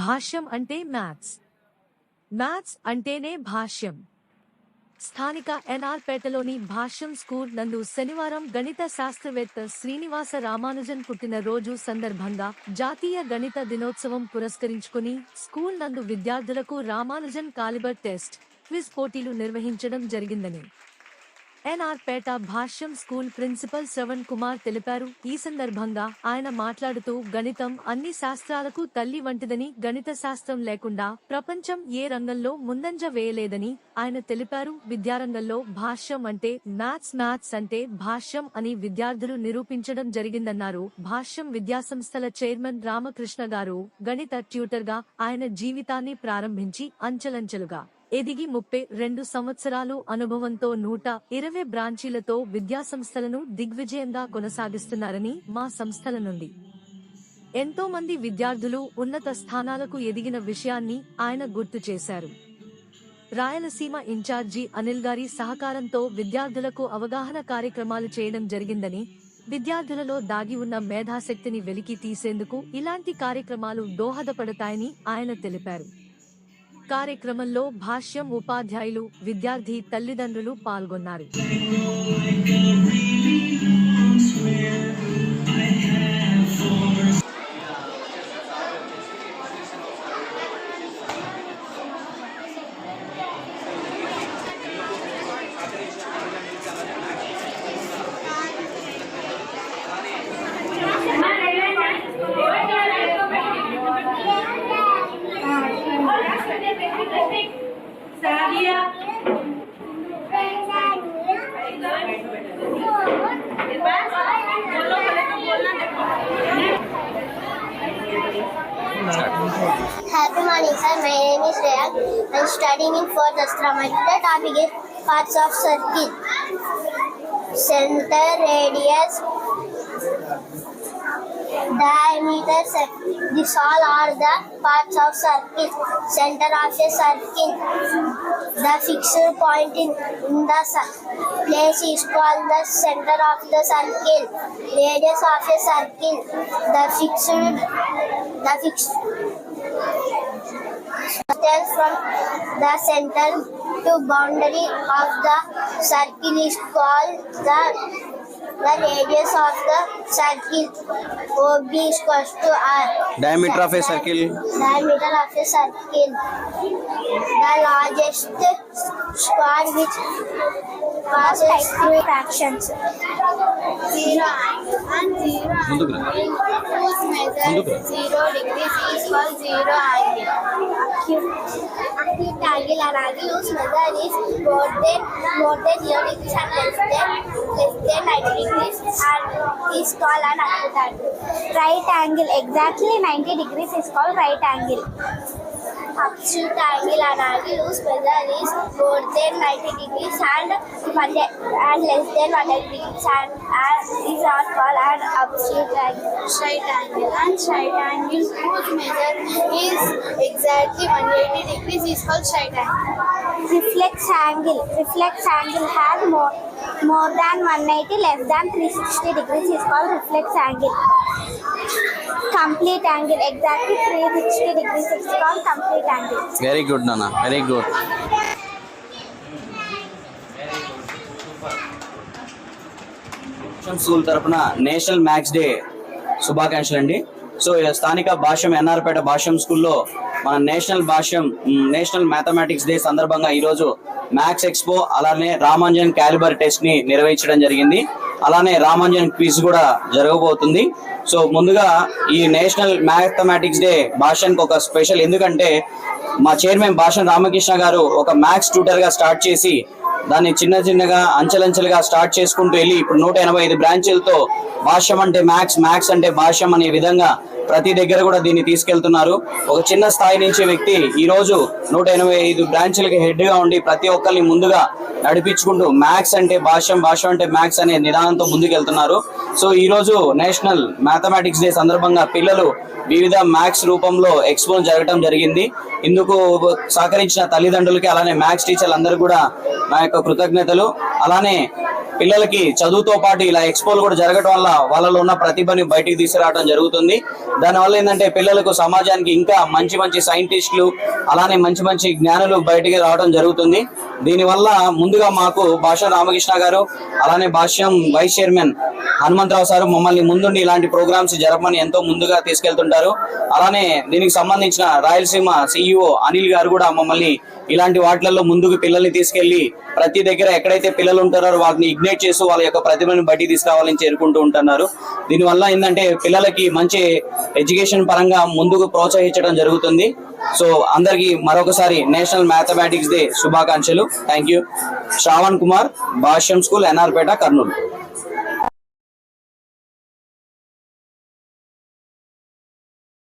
భాష్యం అంటే maths. Maths అంటేనే భాష్యం. స్థానిక ఎన్ఆర్ పేటలోని భాష్యం స్కూల్ నందు శనివారం గణిత శాస్త్రవేత్త శ్రీనివాస రామానుజన్ పుట్టినరోజు సందర్భంగా జాతీయ గణిత దినోత్సవం పురస్కరించుకుని స్కూల్ నందు విద్యార్థులకు రామానుజన్ కాలిబర్ టెస్ట్ క్విజ్ పోటీలు నిర్వహించడం జరిగిందని ఎన్ఆర్పేట భాష్యం స్కూల్ ప్రిన్సిపల్ శ్రవణ్ కుమార్ తెలిపారు. ఈ సందర్భంగా ఆయన మాట్లాడుతూ గణితం అన్ని శాస్త్రాలకు తల్లి వంటిదని గణిత శాస్త్రం లేకుండా ప్రపంచం ఏ రంగంలో ముందంజ వేయలేదని ఆయన తెలిపారు. విద్యారంగంలో భాష్యం అంటే మ్యాథ్స్ మ్యాథ్స్ అంటే భాష్యం అని విద్యార్థులు నిరూపించడం జరిగిందన్నారు. భాష్యం విద్యాసంస్థల చైర్మన్ రామకృష్ణ గారు గణిత ట్యూటర్గా ఆయన జీవితాన్ని ప్రారంభించి అంచెలంచెలుగా ఎదిగి ముప్పై రెండు సంవత్సరాలు అనుభవంతో నూట ఇరవై బ్రాంచీలతో విద్యాసంస్థలను దిగ్విజయంగా కొనసాగిస్తున్నారని మా సంస్థల నుండి. ఎంతో మంది విద్యార్థులు ఉన్నత స్థానాలకు ఎదిగిన విషయాన్ని ఆయన గుర్తు చేశారు. రాయలసీమ ఇన్ఛార్జి అనిల్ గారి సహకారంతో విద్యార్థులకు అవగాహన కార్యక్రమాలు చేయడం జరిగిందని విద్యార్థులలో దాగి ఉన్న మేధాశక్తిని వెలికి తీసేందుకు ఇలాంటి కార్యక్రమాలు దోహదపడతాయని ఆయన తెలిపారు. కార్యక్రమంలో భాష్యం ఉపాధ్యాయులు విద్యార్థి తల్లిదండ్రులు పాల్గొన్నారు Sadia. Happy morning, sir. My name is Rayak. I'm studying in fourth Astra. My today topic is parts of circuit. Center, radius, diameter. cir- These all are the parts of circuit. Center of a circle. The fixed point in, in the place is called the center of the circle. Radius of a circle. The fixed the fixed distance from the center to boundary of the circle is called the the radius of the circle. OB is equal to R. diameter of a circle Diameter of a circle. The largest square which Fast type fractions. Zero angle and zero angle whose measure zero degrees is called zero angle. Acute angle and angle whose measure is more than more than zero degrees and less than less than 90 degrees and is called an acute angle. Right angle exactly 90 degrees is called right angle. Acute angle and angle whose measure is more than ninety degrees and and less than one degrees and, and is not called an acute angle. Straight angle and straight angle whose measure is exactly 180 degrees is called straight angle. reflex angle reflex angle has more more than 180 less than 360 degrees is called reflex angle complete angle exactly 360 degrees is called complete angle. Very good నాన్న very good school తరపున national maths day శుభాకాంక్షలు అండి. So ఇలా స్థానిక భాష్యం ఎన్ఆర్పేట భాష్యం స్కూల్లో మన national Bhashyam national mathematics day సందర్భంగా ఈరోజు మ్యాథ్స్ ఎక్స్పో అలానే రామాంజన్ క్యాలిబర్ టెస్ట్ని నిర్వహించడం జరిగింది. అలానే రామాంజన్ క్విజ్ కూడా జరగబోతుంది. సో ముందుగా ఈ నేషనల్ మ్యాథమెటిక్స్ డే భాషానికి ఒక స్పెషల్ ఎందుకంటే మా చైర్మన్ భాషన్ రామకృష్ణ గారు ఒక మ్యాథ్స్ ట్యూటర్గా స్టార్ట్ చేసి దాన్ని చిన్న చిన్నగా అంచెలంచెలుగా స్టార్ట్ చేసుకుంటూ వెళ్ళి ఇప్పుడు నూట ఎనభై ఐదు బ్రాంచీలతో భాష్యం అంటే మ్యాథ్స్ మ్యాథ్స్ అంటే భాష్యం అనే విధంగా ప్రతి దగ్గర కూడా దీన్ని తీసుకెళ్తున్నారు. ఒక చిన్న స్థాయి నుంచి వ్యక్తి ఈ రోజు నూట ఎనభై ఐదు బ్రాంచ్లకి హెడ్గా ఉండి ప్రతి ఒక్కరిని ముందుగా నడిపించుకుంటూ మ్యాథ్స్ అంటే భాష్యం భాష్యం అంటే మ్యాథ్స్ అనే నిదానంతో ముందుకెళ్తున్నారు. సో ఈ రోజు నేషనల్ మ్యాథమెటిక్స్ డే సందర్భంగా పిల్లలు వివిధ మ్యాథ్స్ రూపంలో ఎక్స్పోన్ జరగడం జరిగింది. ఇందుకు సహకరించిన తల్లిదండ్రులకి అలానే మ్యాథ్స్ టీచర్లు అందరూ కూడా నా యొక్క కృతజ్ఞతలు. అలానే పిల్లలకి చదువుతో పాటు ఇలా ఎక్స్పోలు కూడా జరగడం వల్ల వాళ్ళలో ఉన్న ప్రతిభని బయటికి తీసుకురావడం జరుగుతుంది. దానివల్ల ఏంటంటే పిల్లలకు సమాజానికి ఇంకా మంచి మంచి సైంటిస్టులు అలానే మంచి మంచి జ్ఞానులు బయటికి రావడం జరుగుతుంది. దీనివల్ల ముందుగా మాకు భాష్యం రామకృష్ణ గారు అలానే Bhashyam vice chairman Hanumantha Rao sir మమ్మల్ని ముందుండి ఇలాంటి ప్రోగ్రామ్స్ జరపమని ఎంతో ముందుగా తీసుకెళ్తుంటారు. అలానే దీనికి సంబంధించిన రాయలసీమ సిఇఓ అనిల్ గారు కూడా మమ్మల్ని ఇలాంటి వాటిలలో ముందుకు పిల్లల్ని తీసుకెళ్ళి ప్రతి దగ్గర ఎక్కడైతే పిల్లలు ఉంటారో వాళ్ళని అప్డేట్ చేస్తూ వాళ్ళ యొక్క ప్రతిభను బయటికి తీసుకురావాలని చేరుకుంటూ ఉంటున్నారు. దీనివల్ల ఏంటంటే పిల్లలకి మంచి ఎడ్యుకేషన్ పరంగా ముందుకు ప్రోత్సహించడం జరుగుతుంది. సో అందరికి మరొకసారి నేషనల్ మ్యాథమెటిక్స్ డే శుభాకాంక్షలు. Thank you. Shravan Kumar Bhashyam school NR Pet Kurnool.